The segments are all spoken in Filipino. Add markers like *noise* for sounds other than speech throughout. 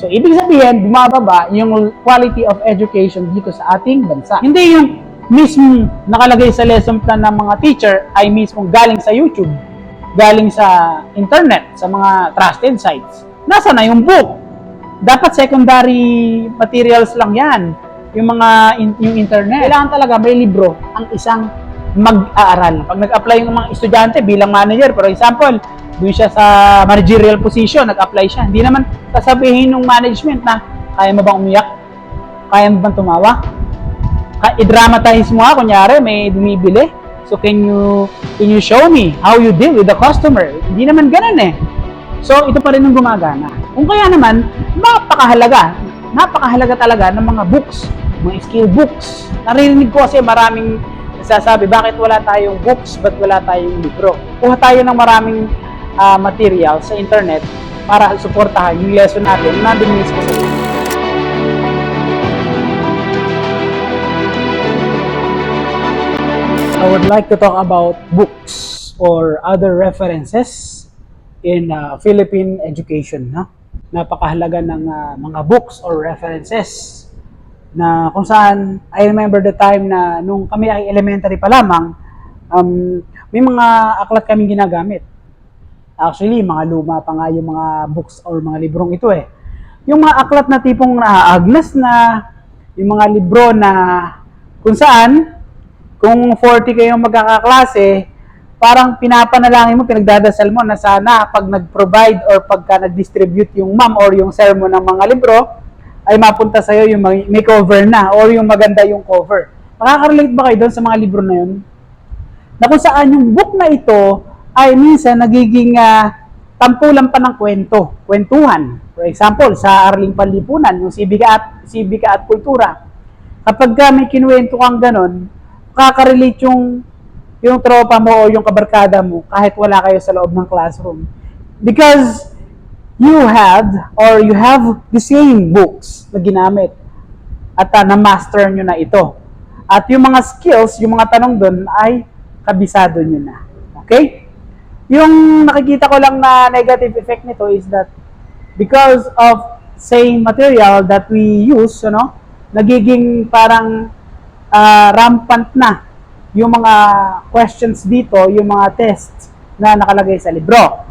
So, ibig sabihin, bumababa yung quality of education dito sa ating bansa. Hindi yung mismo nakalagay sa lesson plan ng mga teacher ay mismo galing sa YouTube, galing sa internet, sa mga trusted sites. Nasa na yung book? Dapat secondary materials lang yan. Yung mga in- yung internet. Kailangan talaga may libro ang isang mag-aaral. Pag nag-apply yung mga estudyante bilang manager, for example, doon siya sa managerial position, nag-apply siya. Hindi naman sasabihin ng management na kaya mo bang umiyak? Kaya mo bang tumawa? I-dramatize mo nga, kunyari, may bumibili. So, can you, can you show me how you deal with the customer? Hindi naman ganun eh. So, ito pa rin ang gumagana. Kung kaya naman, napakahalaga. Napakahalaga talaga ng mga books, mga skill books. Naririnig ko kasi maraming nagsasabi, bakit wala tayong books, ba't wala tayong libro? Kuha tayo ng maraming ah, material sa internet para suportahan yung lesson natin na nandun mismo sa I would like to talk about books or other references in uh, Philippine education. No? Napakahalaga ng uh, mga books or references na kung saan I remember the time na nung kami ay elementary pa lamang, um, may mga aklat kaming ginagamit. Actually, mga luma pa nga yung mga books or mga librong ito eh. Yung mga aklat na tipong naaagnas na, yung mga libro na kung saan kung 40 kayong magkakaklase, parang pinapanalangin mo, pinagdadasal mo na sana pag nag-provide or pagka nag-distribute yung ma'am or yung sermon ng mga libro, ay mapunta sa'yo yung may cover na or yung maganda yung cover. Makaka-relate ba kayo doon sa mga libro na yun? Na kung saan yung book na ito ay minsan nagiging ah, tampulan pa ng kwento, kwentuhan. For example, sa Arling Panlipunan, yung Sibika at, Sibika at Kultura. Kapag ka may kinuwento kang ganon, makaka-relate yung yung tropa mo o yung kabarkada mo kahit wala kayo sa loob ng classroom. Because you had or you have the same books na ginamit at uh, na-master nyo na ito. At yung mga skills, yung mga tanong doon ay kabisado nyo na. Okay? Yung nakikita ko lang na negative effect nito is that because of same material that we use, ano, nagiging parang ah, rampant na yung mga questions dito, yung mga tests na nakalagay sa libro.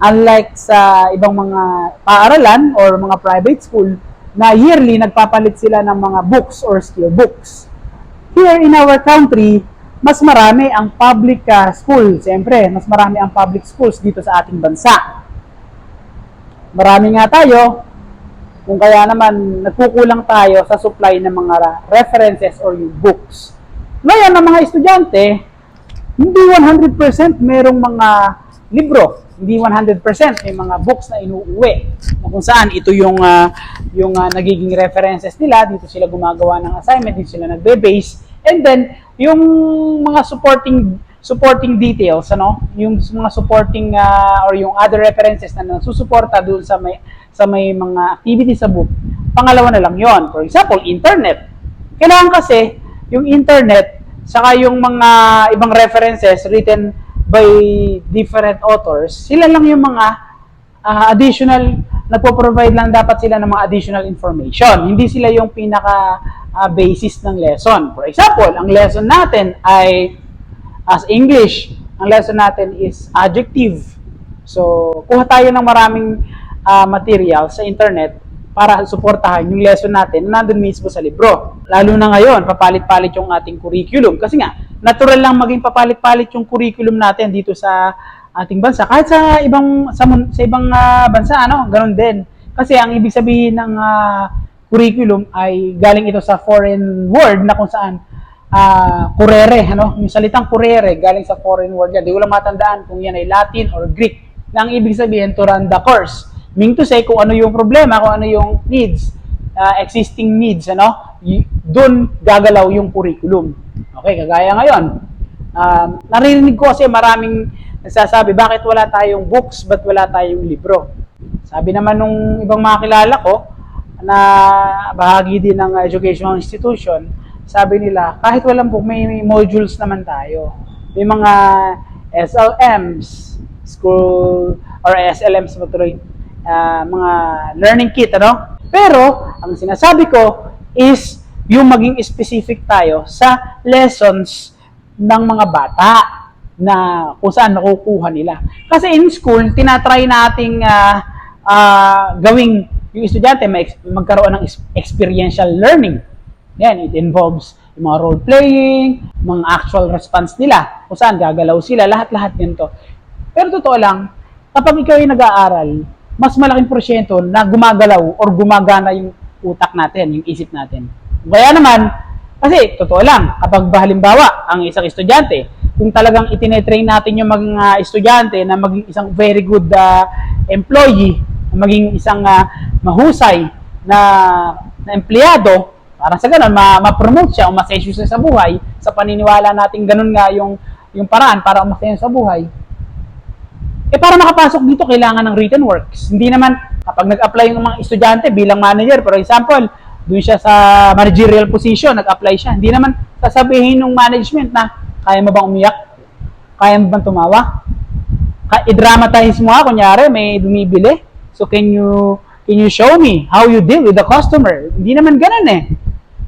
Unlike sa ibang mga paaralan or mga private school na yearly nagpapalit sila ng mga books or skill books. Here in our country, mas marami ang public ah, school. Siyempre, mas marami ang public schools dito sa ating bansa. Marami nga tayo, kung kaya naman nagkukulang tayo sa supply ng mga references or yung books. Ngayon, ang mga estudyante, hindi 100% merong mga libro, hindi 100% may mga books na inuuwi. Na kung saan ito yung ah, yung ah, nagiging references nila, dito sila gumagawa ng assignment, dito sila nagbe-base. And then yung mga supporting supporting details, ano, yung mga supporting ah, or yung other references na nasusuporta doon sa may sa may mga activity sa book. Pangalawa na lang 'yon. For example, internet. Kailangan kasi yung internet saka yung mga ibang references written by different authors, sila lang yung mga ah, additional nagpo-provide lang dapat sila ng mga additional information. Hindi sila yung pinaka ah, basis ng lesson. For example, ang lesson natin ay as English, ang lesson natin is adjective. So, kuha tayo ng maraming ah, material sa internet para suportahan yung lesson natin na nandun mismo sa libro. Lalo na ngayon, papalit-palit yung ating curriculum. Kasi nga, natural lang maging papalit-palit yung curriculum natin dito sa ating bansa. Kahit sa ibang sa, sa ibang ah, bansa, ano, ganun din. Kasi ang ibig sabihin ng ah, curriculum ay galing ito sa foreign word na kung saan ah kurere, ano? Yung salitang kurere galing sa foreign word yan. Di ko lang matandaan kung yan ay Latin or Greek. Na ang ibig sabihin to run the course. Meaning to say kung ano yung problema, kung ano yung needs, ah, existing needs, ano? Doon gagalaw yung curriculum. Okay, kagaya ngayon. Um, naririnig ko kasi maraming nagsasabi, bakit wala tayong books, ba't wala tayong libro? Sabi naman nung ibang mga kilala ko, na bahagi din ng educational institution, sabi nila, kahit walang book, may, modules naman tayo. May mga SLMs, school, or SLMs matuloy, ah, mga learning kit, ano? Pero, ang sinasabi ko is yung maging specific tayo sa lessons ng mga bata na kung saan nakukuha nila. Kasi in school, tinatry nating ah, ah, gawing yung estudyante may magkaroon ng ex- experiential learning. Yan, it involves yung mga role-playing, mga actual response nila, kung saan gagalaw sila, lahat-lahat yan to. Pero totoo lang, kapag ikaw ay nag-aaral, mas malaking porsyento na gumagalaw or gumagana yung utak natin, yung isip natin. Kaya naman, kasi totoo lang, kapag ba halimbawa, ang isang estudyante, kung talagang itinetrain natin yung mga estudyante na maging isang very good ah, employee, maging isang ah, mahusay na, na empleyado, para sa ganun, ma- ma-promote siya o masensyo siya sa buhay, sa paniniwala natin ganun nga yung, yung paraan para umasensyo sa buhay, eh para makapasok dito, kailangan ng written works. Hindi naman, kapag nag-apply yung mga estudyante bilang manager, for example, doon siya sa managerial position, nag-apply siya. Hindi naman sasabihin ng management na, kaya mo bang umiyak? Kaya mo bang tumawa? I-dramatize mo nga, kunyari, may bumibili. So, can you, can you show me how you deal with the customer? Hindi naman ganun eh.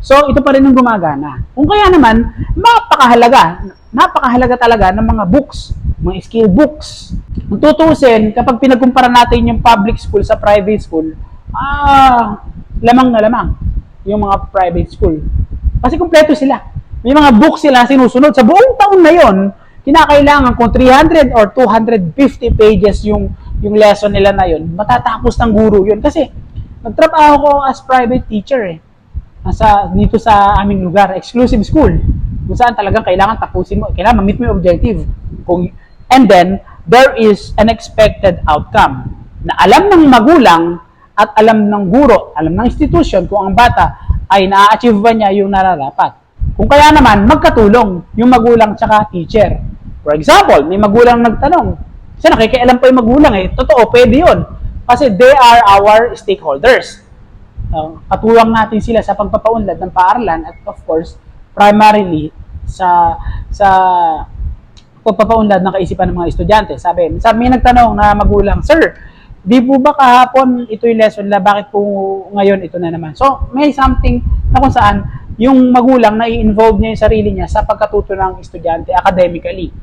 So, ito pa rin ang gumagana. Kung kaya naman, napakahalaga, napakahalaga talaga ng mga books, mga skill books. Kung tutusin, kapag pinagkumpara natin yung public school sa private school, ah, lamang na lamang yung mga private school. Kasi kumpleto sila. May mga books sila sinusunod. Sa buong taon na yon, kinakailangan kung 300 or 250 pages yung yung lesson nila na yon, matatapos ng guro yun. Kasi nagtrabaho ko as private teacher eh. Nasa, dito sa aming lugar, exclusive school. Kung saan talagang kailangan tapusin mo, kailangan ma-meet mo yung objective. Kung, and then, there is an expected outcome na alam ng magulang at alam ng guro, alam ng institution kung ang bata ay na-achieve ba niya yung nararapat. Kung kaya naman, magkatulong yung magulang tsaka teacher. For example, may magulang nagtanong, kasi nakikialam pa yung magulang eh. Totoo, pwede yun. Kasi they are our stakeholders. Uh, katuwang natin sila sa pagpapaunlad ng paaralan at of course, primarily sa sa pagpapaunlad ng kaisipan ng mga estudyante. Sabi, sabi may nagtanong na magulang, Sir, di po ba kahapon ito yung lesson na bakit po ngayon ito na naman? So, may something na kung saan yung magulang na i-involve niya yung sarili niya sa pagkatuto ng estudyante academically.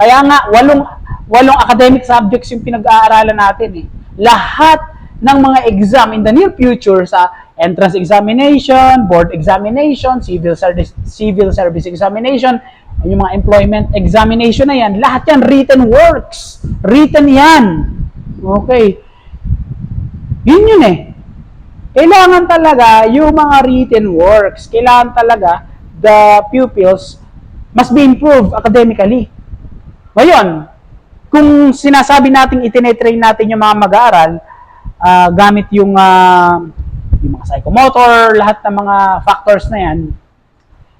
Kaya nga, walong, walong academic subjects yung pinag-aaralan natin eh. Lahat ng mga exam in the near future sa entrance examination, board examination, civil service, civil service examination, yung mga employment examination na yan, lahat yan written works. Written yan. Okay. Yun yun eh. Kailangan talaga yung mga written works, kailangan talaga the pupils must be improved academically. Ngayon, kung sinasabi natin itinetrain natin yung mga mag-aaral, ah, gamit yung, ah, yung mga psychomotor, lahat ng mga factors na yan,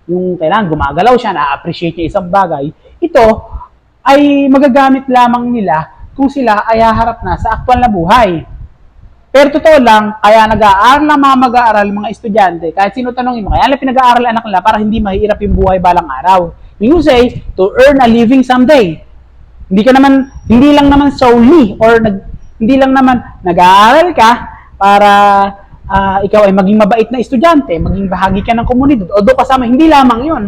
yung kailangan gumagalaw siya, na-appreciate niya isang bagay, ito ay magagamit lamang nila kung sila ay haharap na sa aktwal na buhay. Pero totoo lang, kaya nag-aaral ng mga mag-aaral, mga estudyante, kahit sino tanongin mo, kaya nila pinag-aaral anak nila para hindi mahirap yung buhay balang araw. You say, to earn a living someday. Hindi ka naman, hindi lang naman solely, or nag, hindi lang naman nag-aaral ka para ah, ikaw ay maging mabait na estudyante, maging bahagi ka ng komunidad, doon kasama, hindi lamang yon.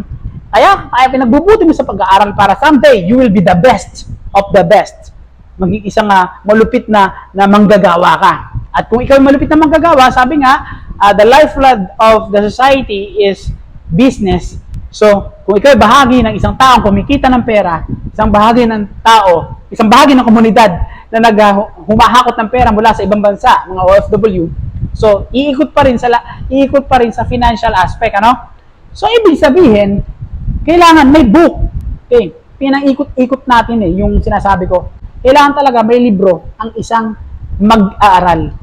Kaya, kaya pinagbubuti mo sa pag-aaral para someday, you will be the best of the best. Maging isang ah, malupit na, na manggagawa ka. At kung ikaw ay malupit na manggagawa, sabi nga, ah, the lifeblood of the society is business. So, kung ikaw ay bahagi ng isang taong kumikita ng pera, isang bahagi ng tao, isang bahagi ng komunidad na nag ah, humahakot ng pera mula sa ibang bansa, mga OFW, so iikot pa rin sa iikot pa rin sa financial aspect, ano? So, ibig sabihin, kailangan may book. Okay, pinang-ikot-ikot natin eh, yung sinasabi ko. Kailangan talaga may libro ang isang mag-aaral.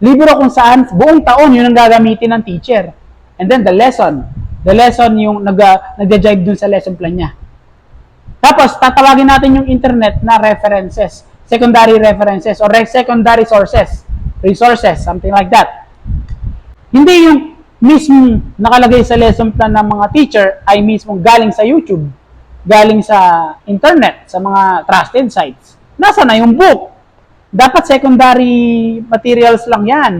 Libro kung saan buong taon yun ang gagamitin ng teacher. And then the lesson. The lesson yung nag, nag-jive dun sa lesson plan niya. Tapos, tatawagin natin yung internet na references, secondary references, or secondary sources, resources, something like that. Hindi yung mismo nakalagay sa lesson plan ng mga teacher ay mismo galing sa YouTube, galing sa internet, sa mga trusted sites. Nasa na yung book? dapat secondary materials lang yan.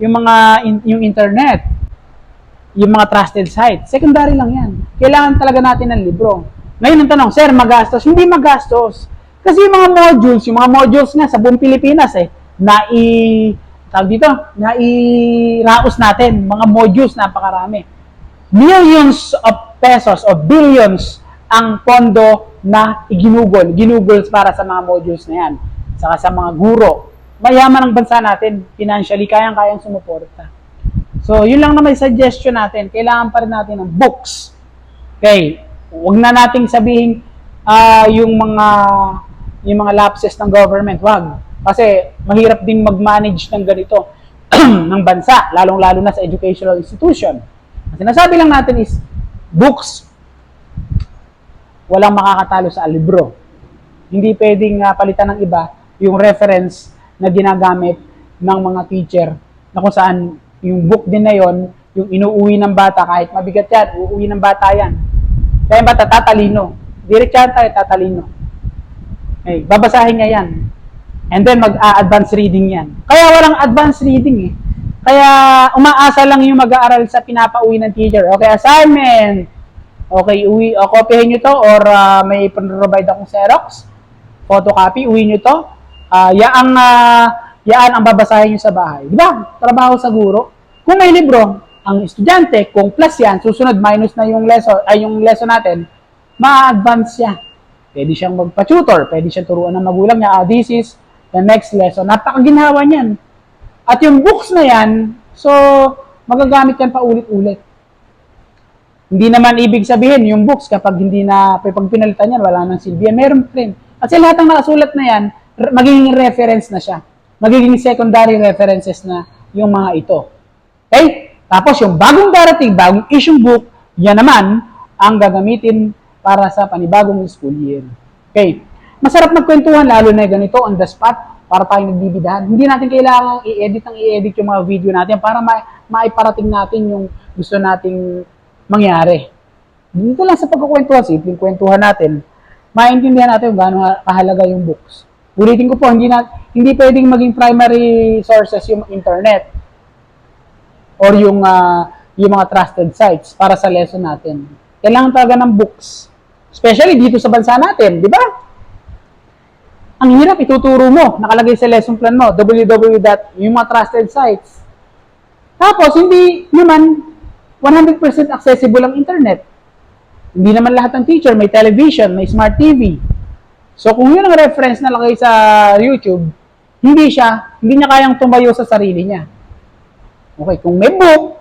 Yung mga, in- yung internet, yung mga trusted site. Secondary lang yan. Kailangan talaga natin ng libro. Ngayon ang tanong, sir, magastos? Hindi magastos. Kasi yung mga modules, yung mga modules nga sa buong Pilipinas eh, nai, tawag dito, nai-raos natin, mga modules, napakarami. Millions of pesos o billions ang pondo na iginugol, ginugol para sa mga modules na yan. Saka sa mga guro. Mayaman ang bansa natin, financially, kayang-kayang sumuporta. So, yun lang na may suggestion natin. Kailangan pa rin natin ng books. Okay, huwag na nating sabihin ah, yung mga yung mga lapses ng government. Wag. Kasi mahirap din mag-manage ng ganito *clears throat* ng bansa, lalong-lalo na sa educational institution. Ang sinasabi lang natin is books walang makakatalo sa libro. Hindi pwedeng ah, palitan ng iba yung reference na ginagamit ng mga teacher na kung saan yung book din na yon, yung inuuwi ng bata, kahit mabigat yan, uuwi ng bata yan. Kaya yung bata tatalino. Diretsahan tayo, tatalino. Okay, babasahin niya yan. And then mag-advance reading yan. Kaya walang advance reading eh. Kaya umaasa lang yung mag-aaral sa pinapauwi ng teacher. Okay, assignment. Okay, uwi, o kopyahin nyo to or ah, may provide akong Xerox, photocopy, uwi nyo to. Ah, yaang, ah, yaan ang babasahin nyo sa bahay. Di ba? Trabaho sa guro. Kung may libro, ang estudyante, kung plus yan, susunod minus na yung lesson, ay yung lesson natin, ma-advance siya. Pwede siyang magpa-tutor, pwede siyang turuan ng magulang niya, ah, this is the next lesson. Napakaginawa niyan. At yung books na yan, so, magagamit yan pa ulit-ulit. Hindi naman ibig sabihin, yung books, kapag hindi na, pag pinalitan yan, wala nang silbi yan. Meron pa rin. Kasi lahat ng nakasulat na yan, magiging reference na siya. Magiging secondary references na yung mga ito. Okay? Tapos yung bagong darating, bagong issue book, yan naman ang gagamitin para sa panibagong school year. Okay. Masarap magkwentuhan lalo na ganito on the spot para tayo nagbibidahan. Hindi natin kailangan i-edit ang i-edit yung mga video natin para ma maiparating natin yung gusto nating mangyari. Dito lang sa pagkukwentuhan, simpleng kwentuhan natin, maintindihan natin gaano kahalaga yung books. Ulitin ko po, hindi, na, hindi pwedeng maging primary sources yung internet or yung ah, yung mga trusted sites para sa lesson natin. Kailangan talaga ng books. Especially dito sa bansa natin, di ba? Ang hirap ituturo mo, nakalagay sa lesson plan mo, www. yung mga trusted sites. Tapos, hindi naman 100% accessible ang internet. Hindi naman lahat ng teacher may television, may smart TV. So, kung yun ang reference na lagay sa YouTube, hindi siya, hindi niya kayang tumayo sa sarili niya. Okay, kung may book,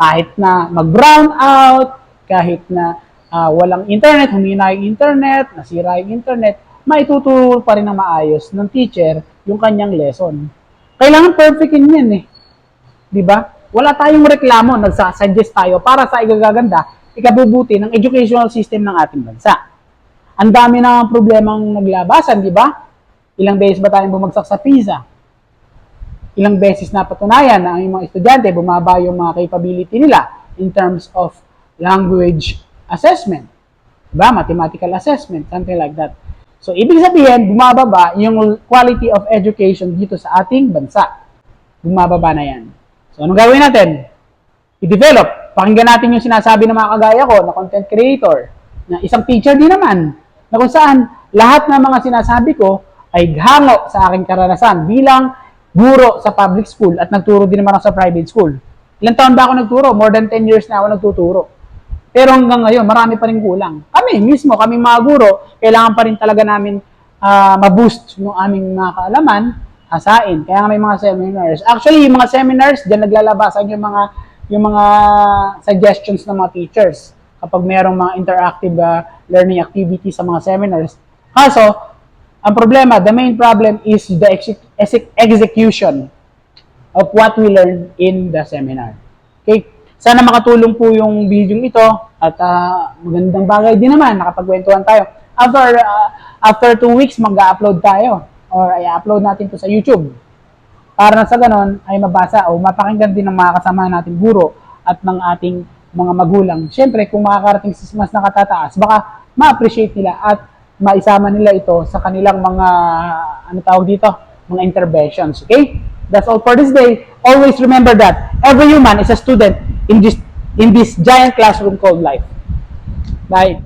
kahit na mag-brown out, kahit na ah, walang internet, humina yung internet, nasira yung internet, maituturo pa rin ng maayos ng teacher yung kanyang lesson. Kailangan perfect in yan eh. Di ba? Wala tayong reklamo, nagsasuggest tayo para sa igagaganda, ikabubuti ng educational system ng ating bansa. Ang dami na problemang naglabasan, di ba? Ilang beses ba tayong bumagsak sa PISA? ilang beses na patunayan na ang mga estudyante bumaba yung mga capability nila in terms of language assessment. Diba? Mathematical assessment, something like that. So, ibig sabihin, bumababa yung quality of education dito sa ating bansa. Bumababa na yan. So, anong gawin natin? I-develop. Pakinggan natin yung sinasabi ng mga kagaya ko na content creator, na isang teacher din naman, na kung saan lahat ng mga sinasabi ko ay hango sa aking karanasan bilang guro sa public school at nagturo din naman ako sa private school. Ilang taon ba ako nagturo? More than 10 years na ako nagtuturo. Pero hanggang ngayon, marami pa rin kulang. Kami mismo, kami mga guro, kailangan pa rin talaga namin ah, ma-boost yung aming mga kaalaman, hasain. Kaya nga may mga seminars. Actually, yung mga seminars, dyan naglalabasan yung mga yung mga suggestions ng mga teachers kapag mayroong mga interactive ah, learning activities sa mga seminars. Kaso, ang problema, the main problem is the exe- exe- execution of what we learned in the seminar. Okay? Sana makatulong po yung video ito at ah, magandang bagay din naman, nakapagkwentuhan tayo. After, ah, after two weeks, mag-upload tayo or i-upload natin to sa YouTube. Para na sa ganon ay mabasa o mapakinggan din ng mga kasama nating guro at ng ating mga magulang. Siyempre, kung makakarating sa mas nakatataas, baka ma-appreciate nila at maisama nila ito sa kanilang mga, ano tawag dito, mga interventions. Okay? That's all for this day. Always remember that every human is a student in this in this giant classroom called life. Bye.